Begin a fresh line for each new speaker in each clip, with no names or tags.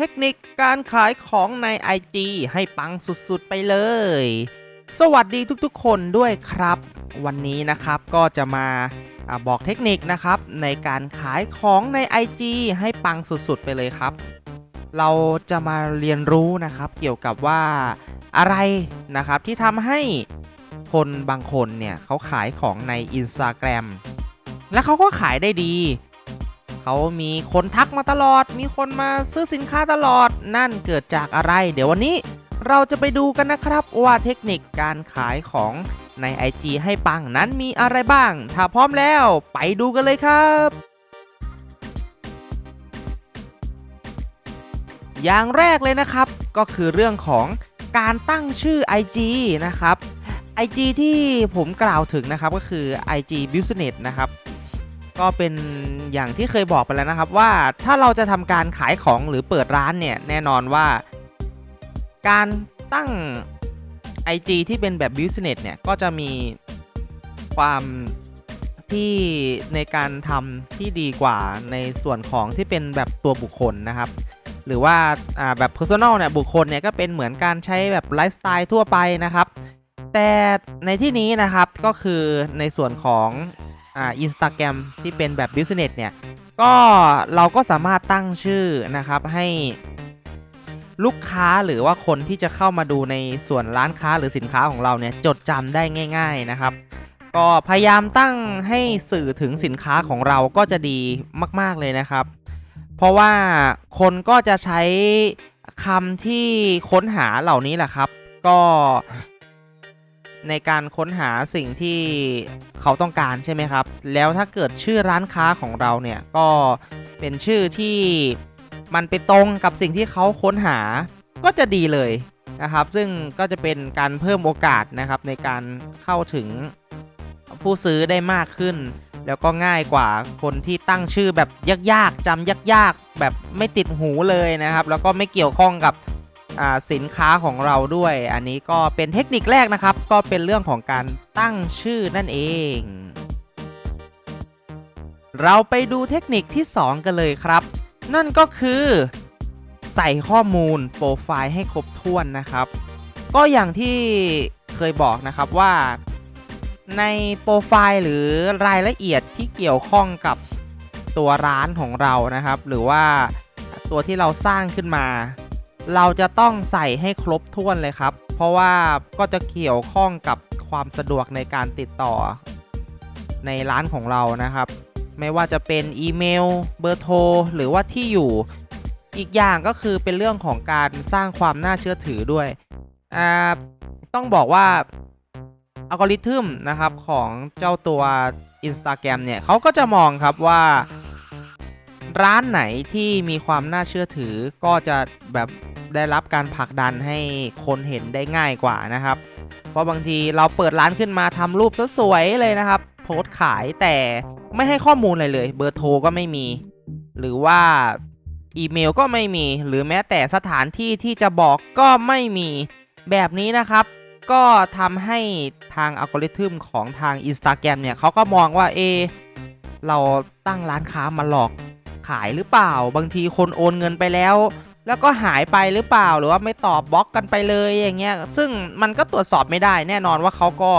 เทคนิคการขายของใน IG ให้ปังสุดๆไปเลย สวัสดีทุกๆ คนด้วยครับ วันนี้นะครับก็จะมาอบอกเทคนิคนะครับในการขายของใน IG ให้ปังสุดๆไปเลยครับ เราจะมาเรียนรู้นะครับเกี่ยวกับว่าอะไรนะครับที่ทำให้คนบางคนเนี่ยเขาขายของใน Instagram และเขาก็ขายได้ดี เขามีคนทักมาตลอด มีคนมาซื้อสินค้าตลอด นั่นเกิดจากอะไร เดี๋ยววันนี้เราจะไปดูกันนะครับว่าเทคนิคการขายของใน IG ให้ปังนั้นมีอะไรบ้าง ถ้าพร้อมแล้วไปดูกันเลยครับ อย่างแรกเลยนะครับ ก็คือเรื่องของการตั้งชื่อ IG นะครับ IG ที่ผมกล่าวถึงนะครับก็คือ IG Business นะครับ ก็เป็นอย่างที่เคยบอกไปแล้วนะครับว่าถ้าเราจะทำการขายของหรือเปิดร้านเนี่ยแน่นอนว่า การตั้ง IG ที่เป็นแบบ Business เนี่ยก็จะมีความที่ในการทำที่ดีกว่าในส่วนของที่เป็นแบบตัวบุคคลนะครับ หรือว่าแบบ Personal เนี่ยบุคคลเนี่ยก็เป็นเหมือนการใช้แบบไลฟ์สไตล์ทั่วไปนะครับ แต่ในที่นี้นะครับก็คือในส่วนของ อ่าอินสตาแกรมที่เป็นแบบ Business เนี่ย ก็เราก็สามารถตั้งชื่อนะครับให้ลูกค้าหรือว่าคนที่จะเข้ามาดูในส่วนร้านค้าหรือสินค้าของเราเนี่ยจดจำได้ง่าย ๆนะครับ ก็พยายามตั้งให้สื่อถึงสินค้าของเราก็จะดีมาก ๆเลยนะครับ เพราะว่าคนก็จะใช้คำที่ค้นหาเหล่านี้แหละครับ ก็ ในการค้นหาสิ่งที่เขาต้องการใช่ไหมครับ แล้วถ้าเกิดชื่อร้านค้าของเราเนี่ยก็เป็นชื่อที่มันไปตรงกับสิ่งที่เขาค้นหาก็จะดีเลยนะครับ ซึ่งก็จะเป็นการเพิ่มโอกาสนะครับในการเข้าถึงผู้ซื้อได้มากขึ้น แล้วก็ง่ายกว่าคนที่ตั้งชื่อแบบยากๆจำยากๆ แบบไม่ติดหูเลยนะครับ แล้วก็ไม่เกี่ยวข้องกับ สินค้าของเราด้วย อันนี้ก็เป็นเทคนิคแรกนะครับ ก็เป็นเรื่องของการตั้งชื่อนั่นเอง เราไปดูเทคนิคที่ 2 กันเลยครับ นั่นก็คือ ใส่ข้อมูลโปรไฟล์ให้ครบถ้วนนะครับ ก็อย่างที่เคยบอกนะครับว่า ในโปรไฟล์หรือรายละเอียดที่เกี่ยวข้องกับตัวร้านของเรานะครับ หรือว่าตัวที่เราสร้างขึ้นมา เราจะต้องใส่ให้ครบถ้วนเลยครับ เพราะว่าก็จะเกี่ยวข้องกับความสะดวกในการติดต่อ ในร้านของเรานะครับ ไม่ว่าจะเป็นอีเมล เบอร์โทร หรือว่าที่อยู่อีกอย่างก็คือเป็นเรื่องของการสร้างความน่าเชื่อถือด้วยต้องบอกว่าอัลกอริทึมนะครับของเจ้าตัว Instagram เนี่ยเขาก็จะมองครับว่า ร้านไหนที่มีความน่าเชื่อถือก็จะแบบ ได้รับการผลักดันให้คนเห็นได้ง่ายกว่านะครับ เพราะบางทีเราเปิดร้านขึ้นมาทำรูปสวยๆเลยนะครับ โพสขายแต่ไม่ให้ข้อมูลอะไรเลย เบอร์โทรก็ไม่มี หรือว่าอีเมลก็ไม่มี หรือแม้แต่สถานที่ที่จะบอกก็ไม่มีแบบนี้นะครับ ก็ทำให้ทางอัลกอริทึมของทาง Instagram เนี่ยเขาก็มองว่าเอเราตั้งร้านค้ามาหลอกขายหรือเปล่า บางทีคนโอนเงินไปแล้ว แล้วก็หายไปหรือเปล่าหรือว่าไม่ตอบบล็อกกันไปเลยอย่างเงี้ยซึ่งมันก็ตรวจสอบไม่ได้แน่นอนว่าเขาก็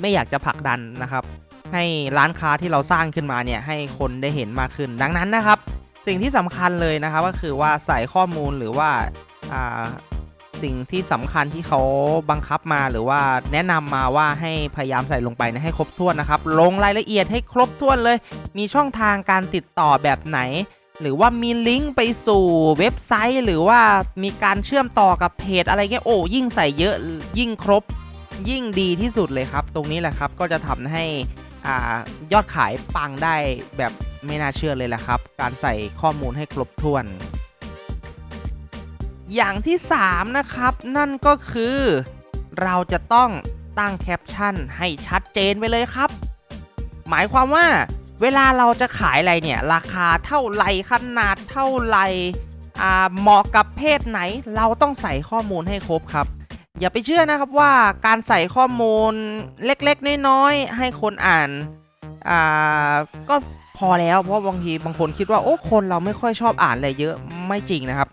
ไม่อยากจะผลักดันนะครับ ให้ร้านค้าที่เราสร้างขึ้นมาเนี่ยให้คนได้เห็นมากขึ้น ดังนั้นนะครับ สิ่งที่สำคัญเลยนะครับก็คือว่าใส่ข้อมูลหรือว่าสิ่งที่สำคัญที่เขาบังคับมาหรือว่าแนะนำมาว่าให้พยายามใส่ลงไปนะให้ครบถ้วนนะครับ ลงรายละเอียดให้ครบถ้วนเลย มีช่องทางการติดต่อแบบไหน หรือว่ามีลิงก์ไปสู่เว็บไซต์ หรือว่ามีการเชื่อมต่อกับเพจอะไรเงี้ยโอ้ยิ่งใส่เยอะยิ่งครบ ยิ่งดีที่สุดเลยครับ ตรงนี้แหละครับก็จะทำให้อายอดขายปังได้แบบไม่น่าเชื่อเลยแหละครับ การใส่ข้อมูลให้ครบถ้วน อย่างที่ 3 นะครับ นั่นก็คือเราจะต้องตั้งแคปชั่นให้ชัดเจนไปเลยครับ หมายความว่า เวลาเราจะขายอะไรเนี่ย ราคาเท่าไรขนาดเท่าไรเหมาะกับเพศไหน เราต้องใส่ข้อมูลให้ครบครับ อย่าไปเชื่อนะครับว่าการใส่ข้อมูลเล็กๆ น้อยๆ ให้คนอ่านอ่าก็พอแล้วเพราะบางทีบางคนคิดว่าโอ้คนเราไม่ค่อยชอบอ่านอะไรเยอะไม่จริงนะครับ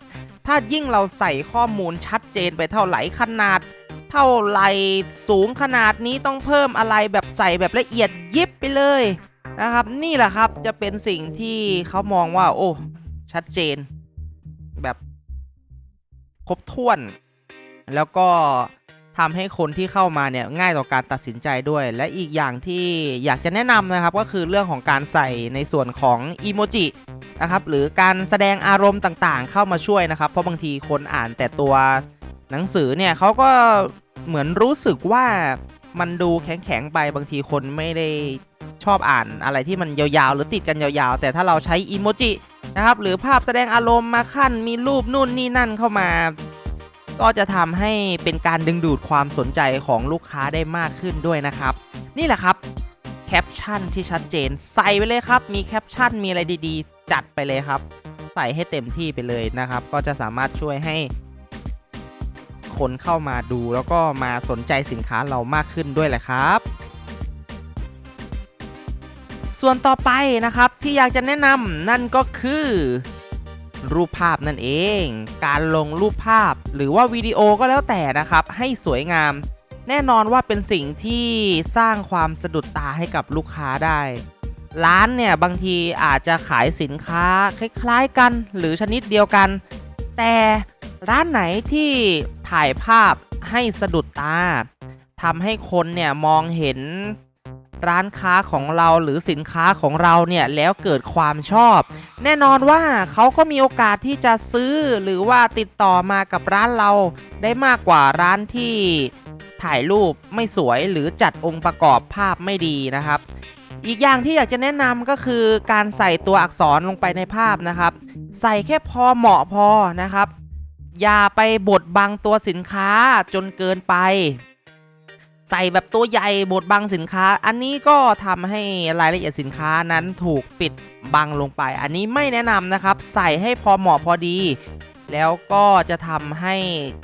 ถ้ายิ่งเราใส่ข้อมูลชัดเจนไปเท่าไหร่ขนาด เท่าไหร่สูงขนาดนี้ต้องเพิ่มอะไรแบบใส่แบบละเอียดยิบไปเลย นะครับ นี่แหละครับจะเป็นสิ่งที่เขามองว่า โอ้ ชัดเจน แบบครบถ้วน แล้วก็ทำให้คนที่เข้ามาเนี่ยง่ายต่อการตัดสินใจด้วย และอีกอย่างที่อยากจะแนะนำนะครับ ก็คือเรื่องของการใส่ในส่วนของอีโมจินะครับหรือการแสดงอารมณ์ต่างๆ เข้ามาช่วยนะครับ เพราะบางทีคนอ่านแต่ตัวหนังสือเนี่ยเขาก็เหมือนรู้สึกว่ามันดูแข็งๆไปบางทีคนไม่ได้ ชอบอ่านอะไรที่มันยาวๆ หรือติดกันยาวๆ แต่ถ้าเราใช้อีโมจินะครับหรือภาพแสดงอารมณ์มาขั้นมีรูปนู่นนี่นั่นเข้ามา ก็จะทำให้เป็นการดึงดูดความสนใจของลูกค้าได้มากขึ้นด้วยนะครับ นี่แหละครับแคปชั่นที่ชัดเจน ใส่ไปเลยครับ มีแคปชั่นมีอะไรดีๆ จัดไปเลยครับ ใส่ให้เต็มที่ไปเลยนะครับ ก็จะสามารถช่วยให้คนเข้ามาดูแล้วก็มาสนใจสินค้าเรามากขึ้นด้วยแหละครับ ส่วนต่อไปนะครับที่อยากจะแนะนำนั่นก็คือ รูปภาพนั่นเอง การลงรูปภาพหรือว่าวิดีโอก็แล้วแต่นะครับ ให้สวยงาม แน่นอนว่าเป็นสิ่งที่สร้างความสะดุดตาให้กับลูกค้าได้ ร้านเนี่ยบางทีอาจจะขายสินค้าคล้ายๆกัน หรือชนิดเดียวกัน แต่ร้านไหนที่ถ่ายภาพให้สะดุดตาทำให้คนเนี่ยมองเห็น ร้านค้าของเราหรือสินค้าของเราเนี่ยแล้วเกิดความชอบ แน่นอนว่าเขาก็มีโอกาสที่จะซื้อหรือว่าติดต่อมากับร้านเราได้มากกว่าร้านที่ถ่ายรูปไม่สวยหรือจัดองค์ประกอบภาพไม่ดีนะครับ อีกอย่างที่อยากจะแนะนำก็คือการใส่ตัวอักษรลงไปในภาพนะครับ ใส่แค่พอเหมาะพอนะครับ อย่าไปบดบังตัวสินค้าจนเกินไป ใส่แบบตัวใหญ่บดบังสินค้า อันนี้ก็ทำให้รายละเอียดสินค้านั้นถูกปิดบังลงไป อันนี้ไม่แนะนำนะครับ ใส่ให้พอเหมาะพอดี แล้วก็จะทำให้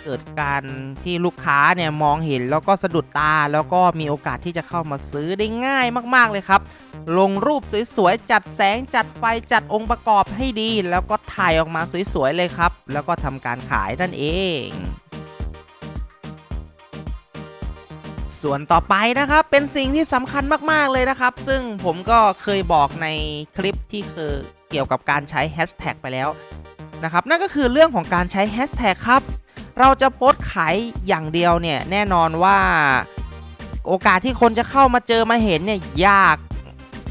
เกิดการที่ลูกค้าเนี่ยมองเห็นแล้วก็สะดุดตา แล้วก็มีโอกาสที่จะเข้ามาซื้อได้ง่ายมากๆเลยครับ ลงรูปสวยๆจัดแสงจัดไฟจัดองค์ประกอบให้ดี แล้วก็ถ่ายออกมาสวยๆเลยครับ แล้วก็ทำการขายนั่นเอง ส่วนต่อไปนะครับเป็นสิ่งที่สำคัญมากๆเลยนะครับ ซึ่งผมก็เคยบอกในคลิปที่คือเกี่ยวกับการใช้แฮชแท็กไปแล้วนะครับนั่นก็คือเรื่องของการใช้แฮชแท็กครับ เราจะโพสต์ขายอย่างเดียวเนี่ยแน่นอนว่าโอกาสที่คนจะเข้ามาเจอมาเห็นเนี่ยยาก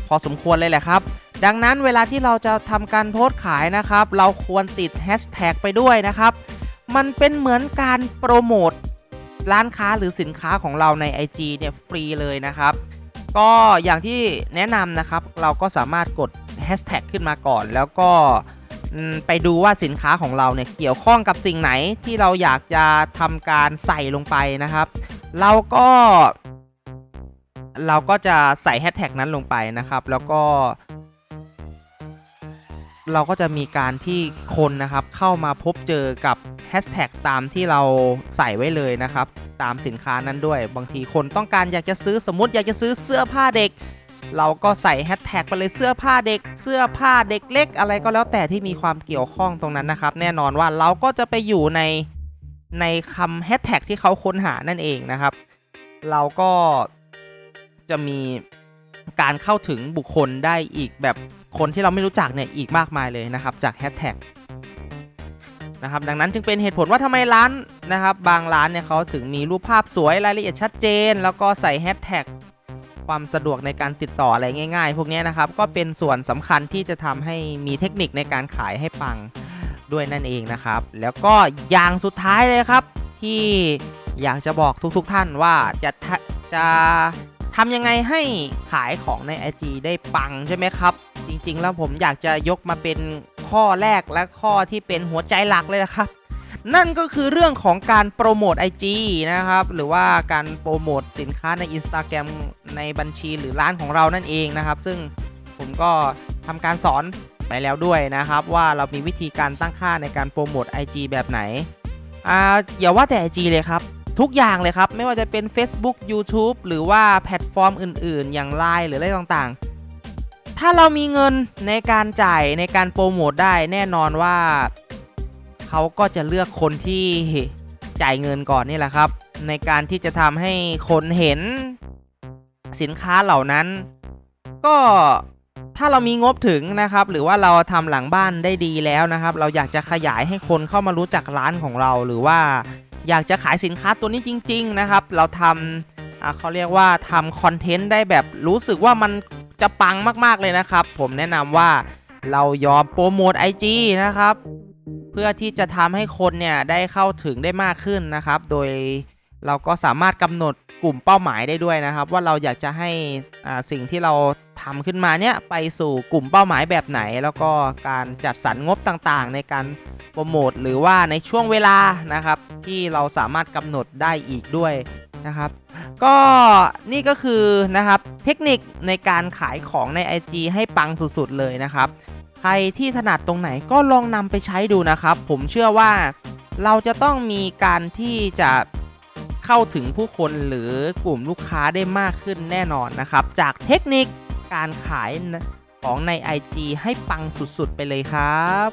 พอสมควรเลยแหละครับ ดังนั้นเวลาที่เราจะทำการโพสต์ขายนะครับ เราควรติดแฮชแท็กไปด้วยนะครับ มันเป็นเหมือนการโปรโมท ร้านค้าหรือสินค้าของเราใน IG เนี่ยฟรีเลยนะครับ ก็อย่างที่แนะนำนะครับ เราก็สามารถกดแฮชแท็กขึ้นมาก่อน แล้วก็ไปดูว่าสินค้าของเราเนี่ยเกี่ยวข้องกับสิ่งไหนที่เราอยากจะทำการใส่ลงไปนะครับ เราก็ เราก็จะใส่แฮชแท็กนั้นลงไปนะครับ แล้วก็ เราก็จะมีการที่คนนะครับเข้ามาพบเจอกับแฮชแท็กตามที่เราใส่ไว้เลยนะครับ ตามสินค้านั้นด้วย บางทีคนต้องการอยากจะซื้อสมมติอยากจะซื้อเสื้อผ้าเด็ก เราก็ใส่แฮชแท็กไปเลยเสื้อผ้าเด็ก เสื้อผ้าเด็กเล็ก อะไรก็แล้วแต่ที่มีความเกี่ยวข้องตรงนั้นนะครับ แน่นอนว่าเราก็จะไปอยู่ในในคำแฮชแท็กที่เขาค้นหานั่นเองนะครับ เราก็จะมี การเข้าถึงบุคคลได้อีกแบบคนที่เราไม่รู้จักเนี่ยอีกมากมายเลยนะครับจากแฮชแท็กนะครับดังนั้นจึงเป็นเหตุผลว่าทำไมร้านนะครับบางร้านเนี่ยเขาถึงมีรูปภาพสวยรายละเอียดชัดเจน แล้วก็ใส่แฮชแท็กความสะดวกในการติดต่ออะไรง่าย ๆ พวกนี้นะครับก็เป็นส่วนสำคัญที่จะทำให้มีเทคนิคในการขายให้ปังด้วยนั่นเองนะครับ แล้วก็อย่างสุดท้ายเลยครับ ที่อยากจะบอกทุกๆท่านว่าจะจะ ทำยังไงให้ขายของใน IG ได้ปังใช่ไหมครับ จริงๆ แล้วผมอยากจะยกมาเป็นข้อแรกและข้อที่เป็นหัวใจหลักเลยนะครับ นั่นก็คือเรื่องของการโปรโมท IG นะครับ หรือว่าการโปรโมทสินค้าใน Instagram ในบัญชีหรือร้านของเรานั่นเองนะครับ ซึ่งผมก็ทำการสอนไปแล้วด้วยนะครับ ว่าเรามีวิธีการตั้งค่าในการโปรโมท IG แบบไหนอ่าอย่าว่าแต่ IG เลยครับ ทุกอย่างเลยครับ ไม่ว่าจะเป็น Facebook YouTube หรือว่าแพลตฟอร์มอื่นๆ อย่าง Line หรืออะไรต่างๆ ถ้าเรามีเงินในการจ่ายในการโปรโมทได้แน่นอนว่าเขาก็จะเลือกคนที่จ่ายเงินก่อนนี่แหละครับ ในการที่จะทำให้คนเห็นสินค้าเหล่านั้น ก็ถ้าเรามีงบถึงนะครับ หรือว่าเราทำหลังบ้านได้ดีแล้วนะครับ เราอยากจะขยายให้คนเข้ามารู้จักร้านของเราหรือว่า อยากจะขายสินค้าตัวนี้จริง ๆ นะครับ เราทำเขาเรียกว่าทำคอนเทนต์ได้แบบรู้สึกว่ามันจะปังมากๆเลยนะครับ ผมแนะนำว่าเรายอมโปรโมท IG นะครับ เพื่อที่จะทำให้คนเนี่ยได้เข้าถึงได้มากขึ้นนะครับ โดย เราก็สามารถกำหนดกลุ่มเป้าหมายได้ด้วยนะครับ ว่าเราอยากจะให้สิ่งที่เราทำขึ้นมาเนี่ยไปสู่กลุ่มเป้าหมายแบบไหน แล้วก็การจัดสรรงบต่างๆ ในการโปรโมทหรือว่าในช่วงเวลานะครับ ที่เราสามารถกำหนดได้อีกด้วยนะครับ ก็นี่ก็คือนะครับเทคนิคในการขายของใน IG ให้ปังสุดๆเลยนะครับ ใครที่ถนัดตรงไหนก็ลองนำไปใช้ดูนะครับ ผมเชื่อว่าเราจะต้องมีการที่จะ เข้าถึงผู้คนหรือกลุ่มลูกค้าได้มากขึ้นแน่นอนนะครับ จากเทคนิคการขายของใน IG ให้ปังสุดๆ ไปเลยครับ